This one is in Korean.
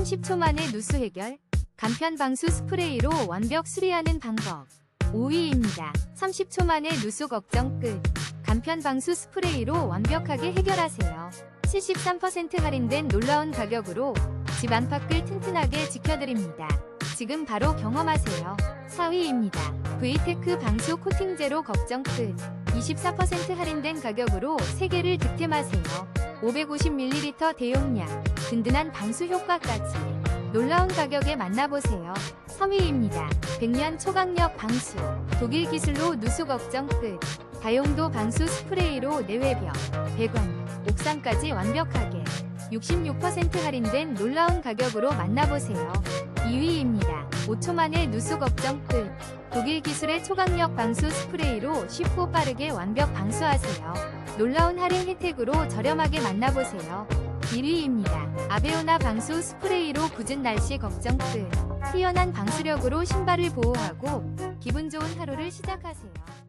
30초 만에 누수 해결. 간편 방수 스프레이로 완벽 수리하는 방법. 5위입니다. 30초 만에 누수 걱정 끝. 간편 방수 스프레이로 완벽하게 해결하세요. 73% 할인된 놀라운 가격으로 집 안팎을 튼튼하게 지켜드립니다. 지금 바로 경험하세요. 4위입니다. 브이테크 방수 코팅 제로 걱정 끝. 24% 할인된 가격으로 3개를 득템하세요. 550ml 대용량, 든든한 방수 효과까지. 놀라운 가격에 만나보세요. 3위입니다. 100년 초강력 방수. 독일 기술로 누수 걱정 끝. 다용도 방수 스프레이로 내외벽, 배관, 옥상까지 완벽하게. 66% 할인된 놀라운 가격으로 만나보세요. 2위입니다. 5초 만에 누수 걱정 끝. 독일 기술의 초강력 방수 스프레이로 쉽고 빠르게 완벽 방수하세요. 놀라운 할인 혜택으로 저렴하게 만나보세요. 1위입니다. 아베오나 방수 스프레이로 굳은 날씨 걱정 끝. 뛰어난 방수력으로 신발을 보호하고 기분 좋은 하루를 시작하세요.